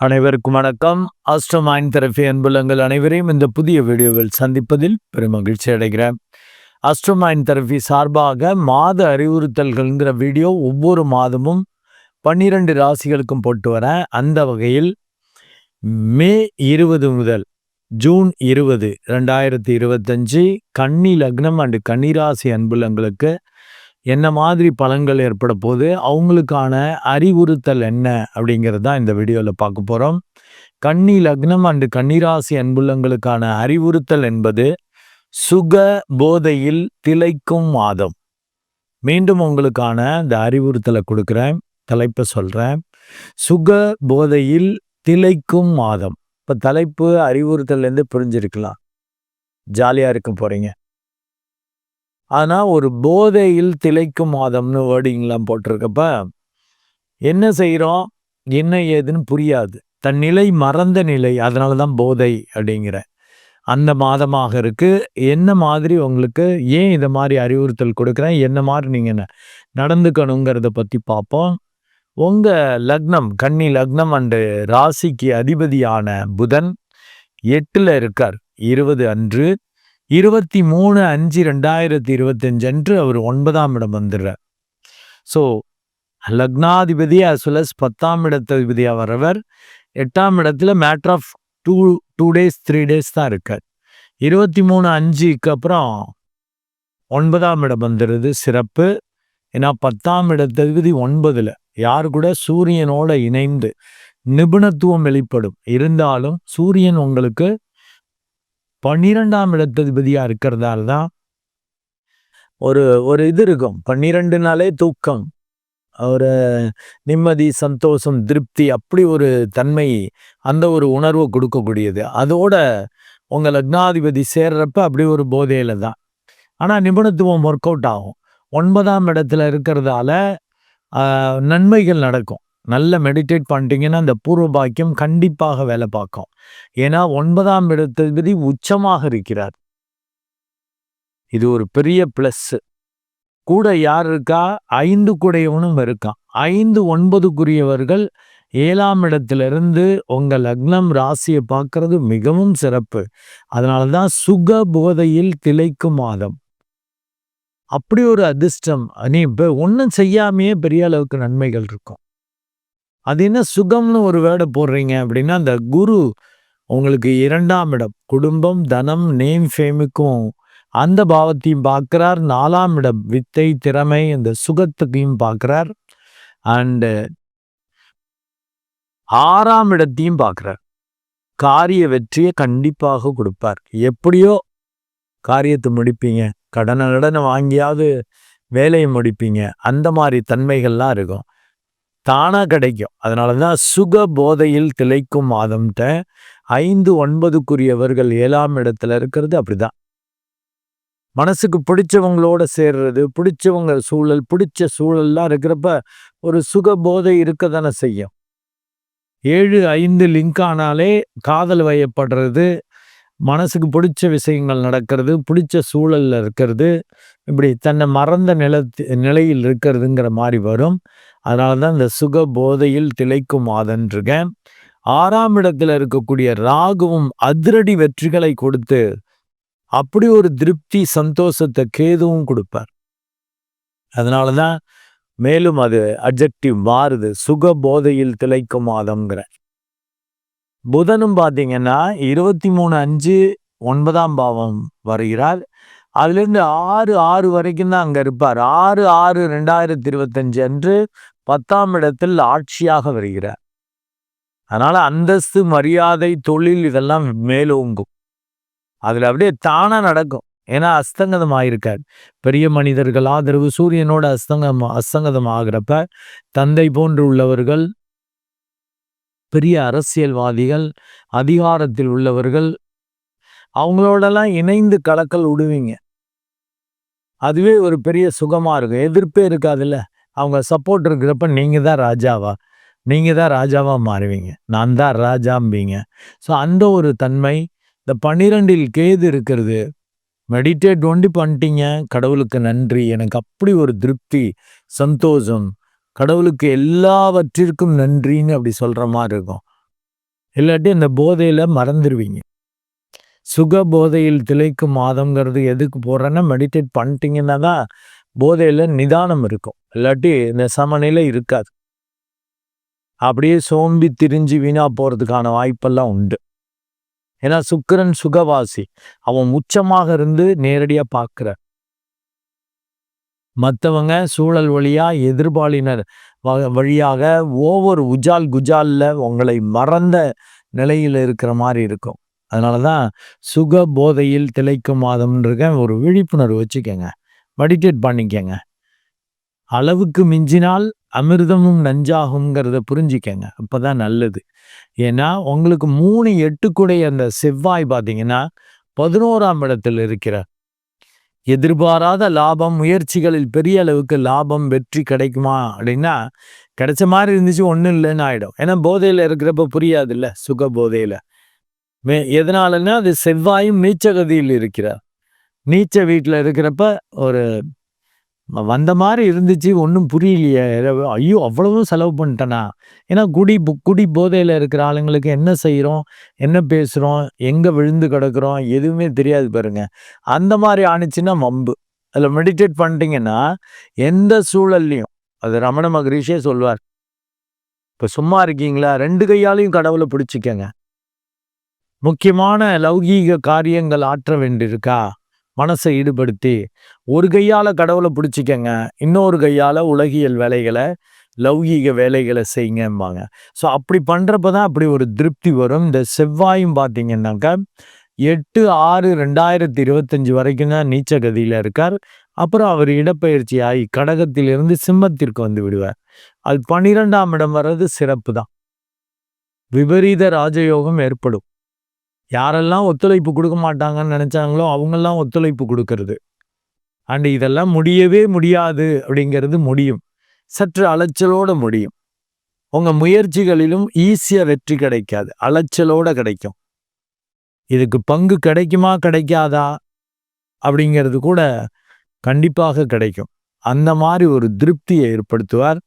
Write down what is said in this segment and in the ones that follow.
அனைவருக்கும் வணக்கம். ஆஸ்ட்ரோமைன் தெரபி அன்புலங்கள் அனைவரையும் இந்த புதிய வீடியோவில் சந்திப்பதில் பெருமகிழ்ச்சி அடைகிறேன். ஆஸ்ட்ரோமைன் தெரபி சார்பாக மாத அறிவுறுத்தல்கள்ங்கிற வீடியோ ஒவ்வொரு மாதமும் பன்னிரண்டு ராசிகளுக்கும் போட்டு வரேன். அந்த வகையில் மே இருபது முதல் ஜூன் இருபது ரெண்டாயிரத்தி இருபத்தஞ்சு கன்னி லக்னம் அண்டு கன்னிராசி அன்புலங்களுக்கு என்ன மாதிரி பலன்கள் ஏற்பட போது அவங்களுக்கான அறிவுறுத்தல் என்ன அப்படிங்கிறது தான் இந்த வீடியோவில் பார்க்க போகிறோம் கன்னி லக்னம் அண்டு கன்னிராசி அன்புள்ளங்களுக்கான அறிவுறுத்தல் என்பது சுக போதையில் திளைக்கும் மாதம். மீண்டும் உங்களுக்கான இந்த அறிவுறுத்தலை கொடுக்குறேன் தலைப்பை சொல்கிறேன் சுக போதையில் திளைக்கும் மாதம். இப்போ தலைப்பு அறிவுறுத்தல்லேருந்து புரிஞ்சிருக்கலாம். ஜாலியாக இருக்க போகிறீங்க ஆனால் ஒரு போதையில் திளைக்கும் மாதம்னு வேர்டிங்லாம் போட்டிருக்கப்ப என்ன செய்கிறோம் என்ன ஏதுன்னு புரியாது. தன் நிலை மறந்த நிலை அதனால தான் போதை அப்படிங்கிற அந்த மாதமாக இருக்குது என்ன மாதிரி உங்களுக்கு ஏன் இதை மாதிரி அறிவுறுத்தல் கொடுக்குறேன்? என்ன மாதிரி நீங்கள் நடந்துக்கணுங்கிறத பற்றி பார்ப்போம். உங்கள் லக்னம் கன்னி லக்னம் அண்டு ராசிக்கு அதிபதியான புதன் எட்டில் இருக்கார். இருபது அன்று இருபத்தி மூணு அஞ்சு ரெண்டாயிரத்தி இருபத்தஞ்சு அன்று அவர் ஒன்பதாம் இடம் வந்துடுறார். ஸோ லக்னாதிபதி அஸ் வெல் அஸ் பத்தாம் இடத்ததிபதியாக வரவர் எட்டாம் இடத்துல matter of two two days three days தான் இருக்கார். இருபத்தி மூணு அஞ்சுக்கு அப்புறம் ஒன்பதாம் இடம் வந்துடுறது சிறப்பு. ஏன்னா பத்தாம் இடத்ததிபதி ஒன்பதில். யார் கூட? சூரியனோட இணைந்து நிபுணத்துவம் வெளிப்படும். இருந்தாலும் சூரியன் உங்களுக்கு பன்னிரெண்டாம் இடத்ததிபதியா இருக்கிறதால தான் ஒரு ஒரு இது இருக்கும். பன்னிரெண்டுனாலே தூக்கம். ஒரு நிம்மதி சந்தோஷம் திருப்தி அப்படி ஒரு தன்மை அந்த ஒரு உணர்வை கொடுக்கக்கூடியது. அதோட உங்கள் லக்னாதிபதி சேர்றப்ப அப்படி ஒரு போதையில தான். ஆனால் நிபுணத்துவம் ஒர்க் அவுட் ஆகும். ஒன்பதாம் இடத்துல இருக்கிறதால நன்மைகள் நடக்கும். நல்ல மெடிடேட் பண்ணிட்டீங்கன்னா அந்த பூர்வ பாக்கியம் கண்டிப்பாக வேலை பார்க்கும். ஏன்னா ஒன்பதாம் இடத்ததிபதி உச்சமாக இருக்கிறார். இது ஒரு பெரிய ப்ளஸ்ஸு கூட யார் இருக்கா? ஐந்து கூடையவனும் இருக்கான். ஐந்து ஒன்பதுக்குரியவர்கள் ஏழாம் இடத்திலிருந்து உங்கள் லக்னம் ராசியை பார்க்கறது மிகவும் சிறப்பு. அதனால தான் சுக போதையில் திளைக்கும் மாதம். அப்படி ஒரு அதிர்ஷ்டம். நீ இப்போ ஒன்றும் செய்யாமையே பெரிய அளவுக்கு நன்மைகள் இருக்கும். அது என்ன சுகம்னு ஒரு வேர்டை போடுறீங்க அப்படின்னா அந்த குரு உங்களுக்கு இரண்டாம் இடம். குடும்பம் தனம் நேம் ஃபேமுக்கும் அந்த பாவத்தையும் பார்க்குறார். நாலாம் இடம் வித்தை திறமை இந்த சுகத்துக்கையும் பார்க்குறார். அண்டு ஆறாம் இடத்தையும் பார்க்குறார். காரிய வெற்றியை கண்டிப்பாக கொடுப்பார். எப்படியோ காரியத்தை முடிப்பீங்க. கடனை கடனை வாங்கியாவது வேலையை முடிப்பீங்க. அந்த மாதிரி தன்மைகள்லாம் இருக்கும். தானாக கிடைக்கும். அதனால தான் சுக போதையில் திளைக்கும் மாதம்ட்ட ஐந்து ஒன்பதுக்குரியவர்கள் ஏழாம் இடத்துல இருக்கிறது அப்படிதான். மனசுக்கு பிடிச்சவங்களோட சேர்றது பிடிச்சவங்க சூழல் பிடிச்ச சூழல்லாம் இருக்கிறப்ப ஒரு சுக போதை இருக்க தானே செய்யும். ஏழு ஐந்து லிங்க் ஆனாலே காதல் வயப்படுறது மனசுக்கு பிடிச்ச விஷயங்கள் நடக்கிறது பிடிச்ச சூழலில் இருக்கிறது இப்படி தன்னை மறந்த நில நிலையில் இருக்கிறதுங்கிற மாதிரி வரும். அதனால தான் இந்த சுக போதையில் திளைக்கும் மாதன்றிருக்கேன் ஆறாம் இடத்துல இருக்கக்கூடிய ராகுவும் அதிரடி வெற்றிகளை கொடுத்து அப்படி ஒரு திருப்தி சந்தோஷத்தை கேதுவும் கொடுப்பார். அதனால தான் மேலும் அது அப்ஜெக்டிவ் மாறுது. சுக போதையில் திளைக்கும் மாதம்ங்கிற புதனும் பார்த்தீங்கன்னா இருபத்தி மூணு அஞ்சு ஒன்பதாம் பாவம் வருகிறார். அதுலேருந்து ஆறு ஆறு வரைக்கும் தான் அங்கே இருப்பார். ஆறு ஆறு ரெண்டாயிரத்தி இருபத்தஞ்சு அன்று பத்தாம் இடத்தில் ஆட்சியாக வருகிறார். அதனால் அந்தஸ்து மரியாதை தொழில் இதெல்லாம் மேலோங்கும் அதில் அப்படியே தானாக நடக்கும். ஏன்னா அஸ்தங்கதம் ஆயிருக்கார். பெரிய மனிதர்கள் ஆதரவு சூரியனோட அஸ்தங்கம் அஸ்தங்கதம் ஆகிறப்ப தந்தை போன்று உள்ளவர்கள் பெரிய அரசியல்வாதிகள் அதிகாரத்தில் உள்ளவர்கள் அவங்களோடலாம் இணைந்து கலக்கல் விடுவீங்க. அதுவே ஒரு பெரிய சுகமாக இருக்கும். எதிர்ப்பே இருக்காதுல்ல? அவங்க சப்போர்ட் இருக்கிறப்ப நீங்கள் தான் ராஜாவா? நீங்கள் தான் ராஜாவாக மாறுவீங்க. நான் தான் ராஜாம்பிங்க. ஸோ அந்த ஒரு தன்மை இந்த பன்னிரெண்டில் கேது இருக்கிறது மெடிடேட் ஒண்டி பண்ணிட்டீங்க கடவுளுக்கு நன்றி. எனக்கு அப்படி ஒரு திருப்தி சந்தோஷம். கடவுளுக்கு எல்லாவற்றிற்கும் நன்றின்னு அப்படி சொல்கிற மாதிரி இருக்கும். இல்லாட்டி இந்த போதையில் மறந்துடுவீங்க சுக போதையில் திளைக்கும் மாதங்கிறது எதுக்கு போடுறேன்னா மெடிடேட் பண்ணிட்டீங்கன்னா தான் போதையில் நிதானம் இருக்கும். இல்லாட்டி இந்த சமநிலை இருக்காது. அப்படியே சோம்பி திரிஞ்சு வீணா போகிறதுக்கான வாய்ப்பெல்லாம் உண்டு. ஏன்னா சுக்கரன் சுகவாசி. அவன் உச்சமாக இருந்து நேரடியாக பார்க்குற மற்றவங்க சூழல் வழியாக எதிர்பாலினர் வழியாக ஒவ்வொரு உஜால் குஜாலில் உங்களை மறந்த நிலையில் இருக்கிற மாதிரி இருக்கும். அதனால தான் சுக போதையில் திளைக்கும் மாதம்ன்றக ஒரு விழிப்புணர்வு வச்சுக்கோங்க. மெடிடேட் பண்ணிக்கங்க. அளவுக்கு மிஞ்சினால் அமிர்தமும் நஞ்சாகுங்கிறத புரிஞ்சிக்கங்க. அப்போதான் நல்லது. ஏன்னா உங்களுக்கு மூணு எட்டுக்குடைய அந்த செவ்வாய் பார்த்தீங்கன்னா பதினோராம் இடத்தில் இருக்கிற எதிர்பாராத லாபம் முயற்சிகளில் பெரிய அளவுக்கு லாபம் வெற்றி கிடைக்குமா அப்படின்னா கிடைச்ச மாதிரி இருந்துச்சு ஒன்றும் இல்லைன்னு ஆகிடும் ஏன்னா போதையில் இருக்கிறப்ப புரியாது இல்லை சுக போதையில் மே எதனாலன்னா அது செவ்வாயும் நீச்சகதியில் இருக்கிறார் நீச்ச வீட்டில் இருக்கிறப்ப ஒரு வந்த மாதிரி இருந்துச்சு ஒன்றும் புரியலையே. ஐயோ அவ்வளவும் செலவு பண்ணிட்டேனா? ஏன்னா குடி குடி போதையில் இருக்கிற ஆளுங்களுக்கு என்ன செய்கிறோம் என்ன பேசுகிறோம் எங்கே விழுந்து கிடக்குறோம்? எதுவுமே தெரியாது பாருங்க. அந்த மாதிரி ஆணுச்சுன்னா வம்பு. அதில் மெடிடேட் பண்ணிட்டீங்கன்னா எந்த சூழல்லையும் அது ரமண மகரிஷே சொல்வார். இப்போ சும்மா இருக்கீங்களா? ரெண்டு கையாலையும் கடவுளை பிடிச்சிக்கங்க. முக்கியமான லௌகீக காரியங்கள் ஆற்ற வேண்டியிருக்கா? மனசை ஈடுபடுத்தி ஒரு கையால் கடவுளை பிடிச்சிக்கங்க இன்னொரு கையால் உலகியல் வேலைகளை லௌகீக வேலைகளை செய்யுங்கம்பாங்க. ஸோ அப்படி பண்ணுறப்ப தான் அப்படி ஒரு திருப்தி வரும். இந்த செவ்வாயும் பார்த்தீங்கன்னாக்கா எட்டு ஆறு ரெண்டாயிரத்தி இருபத்தஞ்சி வரைக்கும் தான் நீச்ச கதியில் இருக்கார். அப்புறம் அவர் இடப்பெயர்ச்சி ஆகி கடகத்திலிருந்து சிம்மத்திற்கு வந்து விடுவார். அது பன்னிரெண்டாம் இடம் வர்றது சிறப்பு தான். விபரீத ராஜயோகம் ஏற்படும். யாரெல்லாம் ஒத்துழைப்பு கொடுக்க மாட்டாங்கன்னு நினச்சாங்களோ அவங்கெல்லாம் ஒத்துழைப்பு கொடுக்கறது. அண்டு இதெல்லாம் முடியவே முடியாது அப்படிங்கிறது முடியும். சற்று அலைச்சலோட முடியும். உங்கள் முயற்சிகளிலும் ஈஸியாக வெற்றி கிடைக்காது. அலைச்சலோட கிடைக்கும். இதுக்கு பங்கு கிடைக்குமா கிடைக்காதா? அப்படிங்கிறது கூட கண்டிப்பாக கிடைக்கும். அந்த மாதிரி ஒரு திருப்தியை ஏற்படுத்துவார்.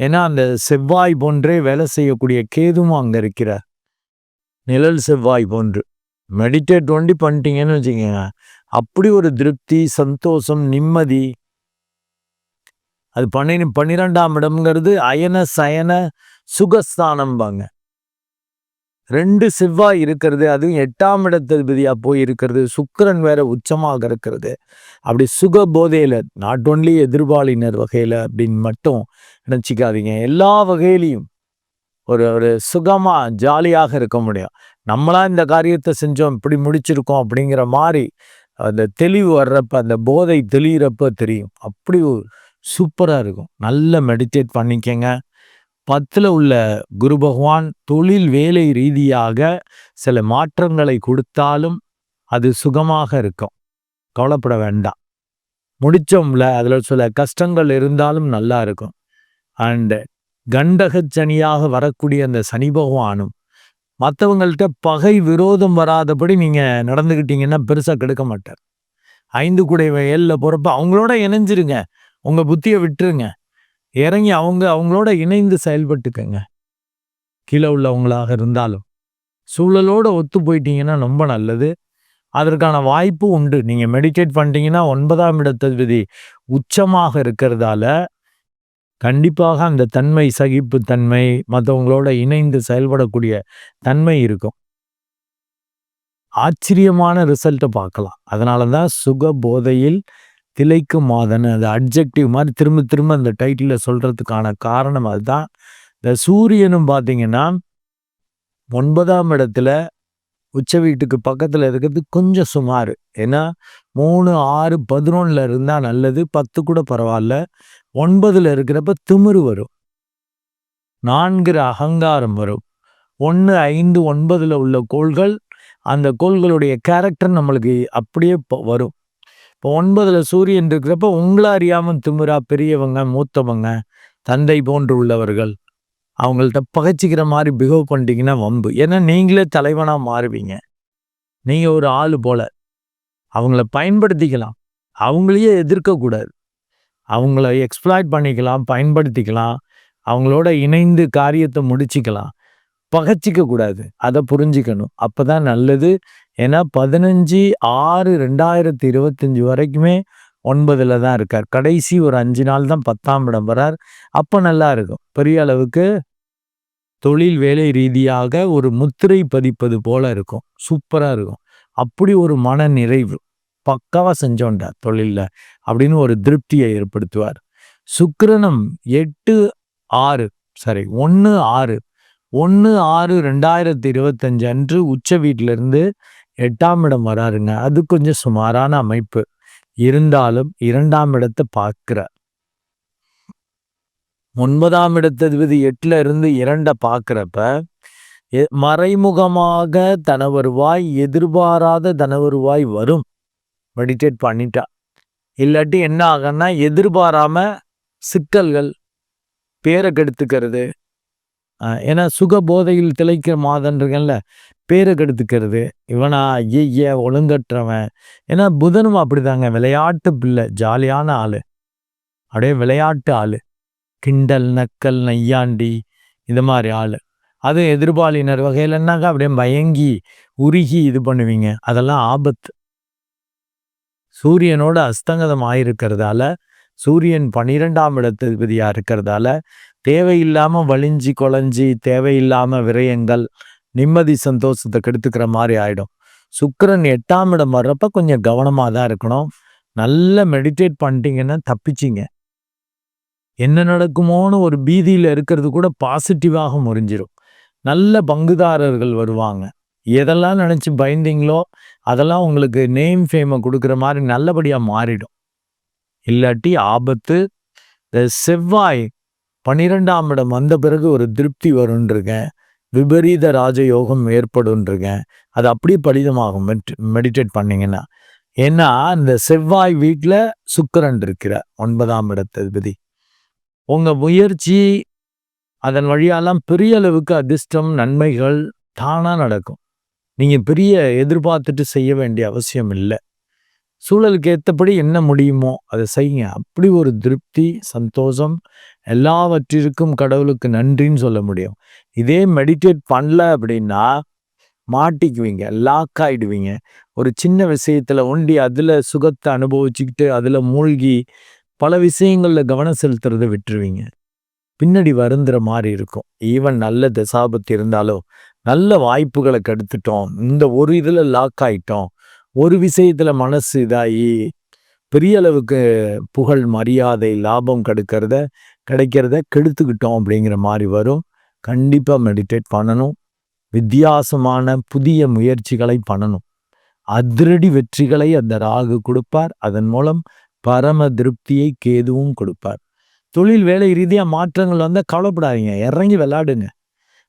ஏன்னா அந்த செவ்வாய் போன்றே வேலை செய்யக்கூடிய கேதுவும் அங்கே இருக்கிறார். நிழல் செவ்வாய் போன்று. மெடிடேட் ஒண்டி பண்ணிட்டீங்கன்னு வச்சுக்கோங்க. அப்படி ஒரு திருப்தி சந்தோஷம் நிம்மதி. அது பன்னி பன்னிரெண்டாம் இடம்ங்கிறது அயன சயன சுகஸ்தானம்பாங்க. ரெண்டு செவ்வாய் இருக்கிறது அதுவும் எட்டாம் இடத்ததிபதியாக போய் இருக்கிறது சுக்கரன் வேற உச்சமாக இருக்கிறது. அப்படி சுக போதையில் நாட் ஒன்லி எதிர்பாலினர் வகையில் அப்படின்னு மட்டும் நினச்சிக்காதீங்க. எல்லா வகையிலையும். ஒரு ஒரு சுகமாக ஜாலியாக இருக்க முடியும். நம்மளாம் இந்த காரியத்தை செஞ்சோம் இப்படி முடிச்சிருக்கோம் அப்படிங்கிற மாதிரி அந்த தெளிவு வர்றப்ப அந்த போதை தெளிகிறப்ப தெரியும். அப்படி சூப்பராக இருக்கும். நல்ல மெடிடேட் பண்ணிக்கங்க. பத்தில் உள்ள குரு பகவான் தொழில் வேலை ரீதியாக சில மாற்றங்களை கொடுத்தாலும் அது சுகமாக இருக்கும். கவலைப்பட வேண்டாம். முடித்தோம்ல அதில் சில கஷ்டங்கள் இருந்தாலும் நல்லா இருக்கும். அண்டு கண்டகச்சனியாக வரக்கூடிய அந்த சனி பகவானும் மற்றவங்கள்ட்ட பகை விரோதம் வராதபடி நீங்கள் நடந்துக்கிட்டீங்கன்னா பெருசாக கெடுக்க மாட்டார். ஐந்து குடை வயலில் போகிறப்ப அவங்களோட இணைஞ்சிருங்க. உங்கள் புத்தியை விட்டுருங்க. இறங்கி அவங்க அவங்களோட இணைந்து செயல்பட்டுக்கங்க. கீழே உள்ளவங்களாக இருந்தாலும் சூழலோடு ஒத்து போயிட்டீங்கன்னா ரொம்ப நல்லது. அதற்கான வாய்ப்பு உண்டு. நீங்கள் மெடிடேட் பண்ணிட்டீங்கன்னா ஒன்பதாம் இடத்ததிபதி உச்சமாக இருக்கிறதால கண்டிப்பாக அந்த தன்மை சகிப்பு தன்மை மற்றவங்களோட இணைந்து செயல்படக்கூடிய தன்மை இருக்கும். ஆச்சரியமான ரிசல்ட்டை பார்க்கலாம். அதனால தான் சுக போதையில் திளைக்கும் மாதன் அது அப்ஜெக்டிவ் மாதிரி திரும்ப திரும்ப அந்த டைட்டிலில் சொல்கிறதுக்கான காரணம் அதுதான். இந்த சூரியனும் பார்த்தீங்கன்னா ஒன்பதாம் இடத்துல உச்ச வீட்டுக்கு பக்கத்தில் இருக்கிறது கொஞ்சம் சுமார். ஏன்னா மூணு ஆறு பதினொன்றில் இருந்தால் நல்லது பத்து கூட பரவாயில்ல. ஒன்பதில் இருக்கிறப்ப திமிரு வரும். நான்கிற அகங்காரம் வரும். ஒன்று ஐந்து ஒன்பதில் உள்ள கோள்கள் அந்த கோள்களுடைய கேரக்டர் நம்மளுக்கு அப்படியே வரும். இப்போ ஒன்பதில் சூரியன் இருக்கிறப்ப உங்களை அறியாமல் திமுறா பெரியவங்க மூத்தவங்க தந்தை போன்று உள்ளவர்கள். அவங்கள்ட்ட பகைச்சிக்கிற மாதிரி பிஹேவ் பண்ணிட்டீங்கன்னா வம்பு. ஏன்னா நீங்களே தலைவனாக மாறுவீங்க. நீங்கள் ஒரு ஆள் போல. அவங்கள பயன்படுத்திக்கலாம். அவங்களையே எதிர்க்கக்கூடாது அவங்கள எக்ஸ்ப்ளாய்ட் பண்ணிக்கலாம் பயன்படுத்திக்கலாம். அவங்களோட இணைந்து காரியத்தை முடிச்சிக்கலாம். பகச்சிக்க கூடாது. அதை புரிஞ்சுக்கணும். அப்பதான் நல்லது. ஏன்னா பதினஞ்சு ஆறு ரெண்டாயிரத்தி இருபத்தஞ்சி வரைக்குமே ஒன்பதில் தான் இருக்கார். கடைசி ஒரு அஞ்சு நாள் தான் பத்தாம் இடம் வரார் அப்போ நல்லா இருக்கும். பெரிய அளவுக்கு தொழில் வேலை ரீதியாக ஒரு முத்திரை பதிப்பது போல இருக்கும். சூப்பராக இருக்கும். அப்படி ஒரு மன நிறைவு பக்காவாக செஞ்சோண்டா தொழிலில் அப்படின்னு ஒரு திருப்தியை ஏற்படுத்துவார். சுக்கிரனம் எட்டு ஆறு சரி ஒன்று ஆறு. ஒன்று ஆறு ரெண்டாயிரத்தி இருபத்தஞ்சு அன்று உச்ச வீட்டிலிருந்து எட்டாம் இடம் வராருங்க. அது கொஞ்சம் சுமாரான அமைப்பு. இருந்தாலும் இரண்டாம் இடத்தை பார்க்கிறார். ஒன்பதாம் இடத்ததிபதி எட்டுல இருந்து இரண்டை பார்க்குறப்ப மறைமுகமாக தனவருவாய் எதிர்பாராத தனவருவாய் வரும். மெடிடேட் பண்ணிட்டா. இல்லாட்டி என்ன ஆகும்னா எதிர்பாராம சிக்கல்கள் பேரை கெடுத்துக்கிறது. ஏன்னா சுக போதையில் திளைக்கிற மாதன்றங்கள்ல பேரை கெடுத்துக்கிறது. இவனா ஐய ஒழுங்கற்றவன். ஏன்னா புதனும் அப்படிதாங்க விளையாட்டு பிள்ளை ஜாலியான ஆள். அப்படியே விளையாட்டு ஆள். கிண்டல் நக்கல் நையாண்டி இந்த மாதிரி ஆள். அது எதிர்பாலினர் வகையிலன்னாக்கா அப்படியே பயங்கி உருகி இது பண்ணுவீங்க. அதெல்லாம் ஆபத்து. சூரியனோட அஸ்தங்கதம் ஆயிருக்கிறதால சூரியன் பனிரெண்டாம் இடத்ததிபதியா இருக்கிறதால தேவையில்லாமல் வலிஞ்சி கொலைஞ்சி தேவையில்லாமல் விரயங்கள் நிம்மதி சந்தோஷத்தை கெடுத்துக்கிற மாதிரி ஆகிடும் சுக்கரன் எட்டாம் இடம் வர்றப்ப கொஞ்சம் கவனமாக தான் இருக்கணும். நல்ல மெடிடேட் பண்ணிட்டீங்கன்னா தப்பிச்சிங்க. என்ன நடக்குமோன்னு ஒரு பீதியில் இருக்கிறது கூட பாசிட்டிவாக முறிஞ்சிடும் நல்ல பங்குதாரர்கள் வருவாங்க. எதெல்லாம் நினச்சி பயந்தீங்களோ அதெல்லாம் உங்களுக்கு நேம் ஃபேமை கொடுக்குற மாதிரி நல்லபடியாக மாறிடும். இல்லாட்டி ஆபத்து. இந்த செவ்வாய் பன்னிரெண்டாம் இடம் வந்த பிறகு ஒரு திருப்தி வரும்ன்றிருக்கேன் விபரீத ராஜயோகம் ஏற்படும்ன்றிருக்கேன் அது அப்படியே பலிதமாகும். மெடிடேட் பண்ணிங்கன்னா. ஏன்னா இந்த செவ்வாய் வீட்டில் சுக்கரன் இருக்கிற ஒன்பதாம் இடத்ததிபதி. உங்கள் முயற்சி அதன் வழியாலாம் பெரிய அளவுக்கு அதிர்ஷ்டம் நன்மைகள் தானாக நடக்கும். நீங்கள் பெரிய எதிர்பார்த்துட்டு செய்ய வேண்டிய அவசியம் இல்லை. சூழலுக்கு ஏற்றபடி என்ன முடியுமோ அதை செய்யுங்க. அப்படி ஒரு திருப்தி சந்தோஷம் எல்லாவற்றிற்கும் கடவுளுக்கு நன்றின்னு சொல்ல முடியும். இதே மெடிடேட் பண்ணல அப்படின்னா மாட்டிக்குவீங்க லாக் ஆகிடுவீங்க ஒரு சின்ன விஷயத்தில் ஒண்டி அதில் சுகத்தை அனுபவிச்சுக்கிட்டு அதில் மூழ்கி பல விஷயங்களில் கவனம் செலுத்துறதை விட்டுருவீங்க. பின்னாடி வருந்துற மாதிரி இருக்கும். ஈவன் நல்ல தசாபத்து இருந்தாலும் நல்ல வாய்ப்புகளை கெடுத்துட்டோம். இந்த ஒரு இதில் லாக் ஆகிட்டோம் ஒரு விஷயத்தில் மனசு இதாகி பெரிய அளவுக்கு புகழ் மரியாதை லாபம் கெடுக்கிறத கிடைக்கிறத கெடுத்துக்கிட்டோம் அப்படிங்கிற மாதிரி வரும். கண்டிப்பாக மெடிடேட் பண்ணணும். வித்தியாசமான புதிய முயற்சிகளை பண்ணணும். அதிரடி வெற்றிகளை அந்த ராகு கொடுப்பார். அதன் மூலம் பரம திருப்தியை கேதுவும் கொடுப்பார். தொழில் வேலை ரீதியாக மாற்றங்கள் வந்தால் கவலைப்படாதீங்க. இறங்கி விளாடுங்க.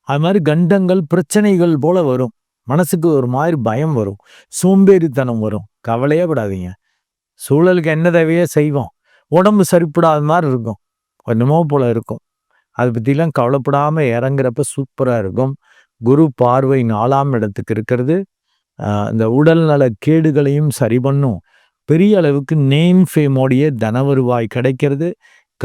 அது மாதிரி கண்டங்கள் பிரச்சனைகள் போல வரும். மனசுக்கு ஒரு மாதிரி பயம் வரும். சோம்பேறித்தனம் வரும். கவலையே படாதீங்க. சூழலுக்கு என்ன தேவையோ செய்வோம். உடம்பு சரிப்படாத மாதிரி இருக்கும். என்னமோ போல இருக்கும். அதை பற்றிலாம் கவலைப்படாமல் இறங்குறப்ப சூப்பராக இருக்கும். குரு பார்வை நாலாம் இடத்துக்கு இருக்கிறது. இந்த உடல்நல கேடுகளையும் சரி பண்ணும். பெரிய அளவுக்கு நேம் ஃபேமோடைய தனவருவாய் கிடைக்கிறது.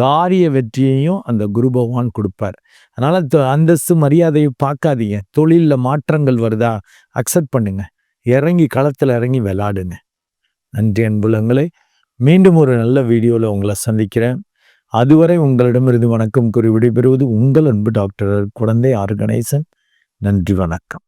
காரிய வெற்றியையும் அந்த குரு பகவான் கொடுப்பார். அதனால் அந்தஸ்து மரியாதையை பார்க்காதீங்க. தொழிலில் மாற்றங்கள் வருதா அக்செப்ட் பண்ணுங்க. இறங்கி களத்தில் இறங்கி விளாடுங்க நன்றி அன்புலங்களை மீண்டும் ஒரு நல்ல வீடியோவில் உங்களை சந்திக்கிறேன். அதுவரை உங்களிடமிருந்து வணக்கம் கூறி விடைபெறுவது உங்கள் அன்பு டாக்டர் குழந்தை ஆர்கனைசன் நன்றி வணக்கம்.